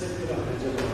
Set it.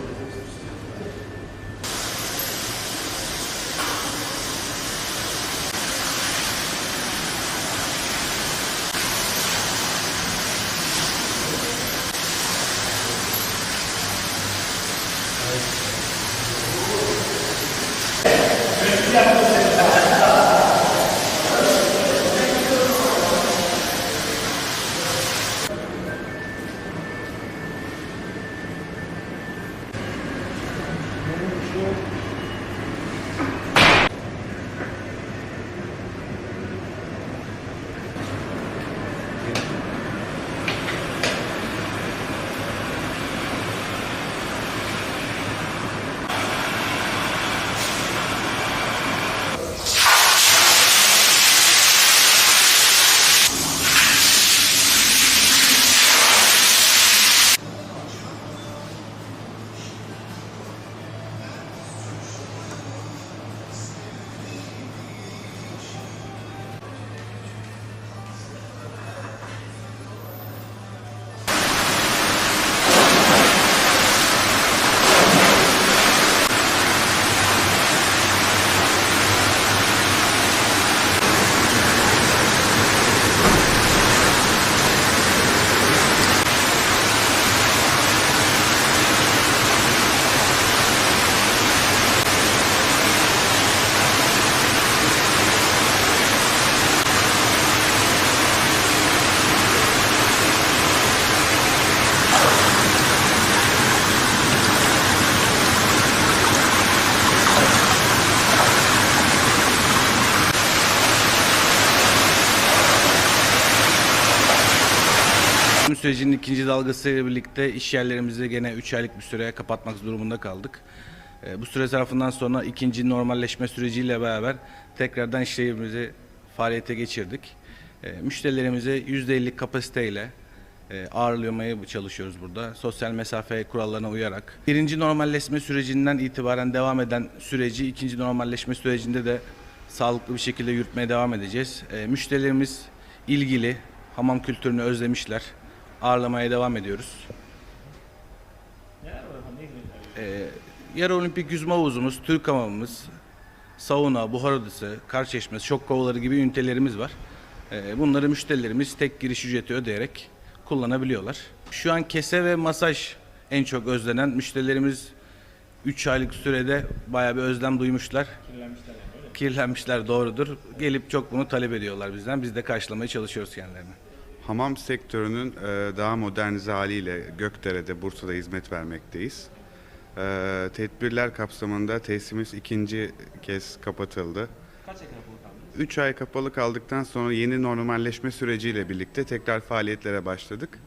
Bu sürecin ikinci dalgasıyla birlikte iş yerlerimizi gene 3 aylık bir süreye kapatmak durumunda kaldık. E, Bu süre zarfından sonra ikinci normalleşme süreciyle beraber tekrardan işlerimizi faaliyete geçirdik. E, Müşterilerimizi %50 kapasiteyle e, ağırlamaya çalışıyoruz burada. Sosyal mesafe kurallarına uyarak. Birinci normalleşme sürecinden itibaren devam eden süreci ikinci normalleşme sürecinde de sağlıklı bir şekilde yürütmeye devam edeceğiz. E, Müşterilerimiz ilgili, hamam kültürünü özlemişler. Ağırlamaya devam ediyoruz. Ee, yarı olimpik yüzme havuzumuz, Türk hamamımız, sauna, buhar odası, kar çeşmesi, şok kovaları gibi ünitelerimiz var. Ee, bunları müşterilerimiz tek giriş ücreti ödeyerek kullanabiliyorlar. Şu an kese ve masaj en çok özlenen müşterilerimiz 3 aylık sürede bayağı bir özlem duymuşlar. Kirlenmişler doğrudur. Gelip çok bunu talep ediyorlar bizden. Biz de karşılamaya çalışıyoruz kendilerini. Hamam sektörünün e, daha modernize haliyle Gökdere'de, Bursa'da hizmet vermekteyiz. E, Tedbirler kapsamında tesisimiz ikinci kez kapatıldı. Kaç ay kapalı kaldı? 3 ay kapalı kaldıktan sonra yeni normalleşme süreciyle birlikte tekrar faaliyetlere başladık.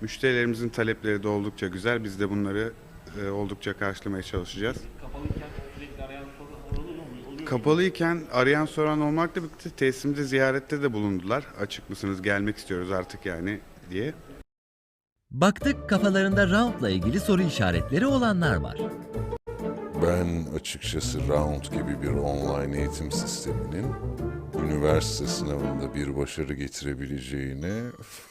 Müşterilerimizin talepleri de oldukça güzel. Biz de bunları e, oldukça karşılamaya çalışacağız. Kapalıyken Kapalıyken arayan soran olmakla birlikte tesisimizde ziyarette de bulundular. Açık mısınız, gelmek istiyoruz artık yani diye. Baktık kafalarında roundla ilgili soru işaretleri olanlar var. Ben açıkçası Round gibi bir online eğitim sisteminin üniversite sınavında bir başarı getirebileceğine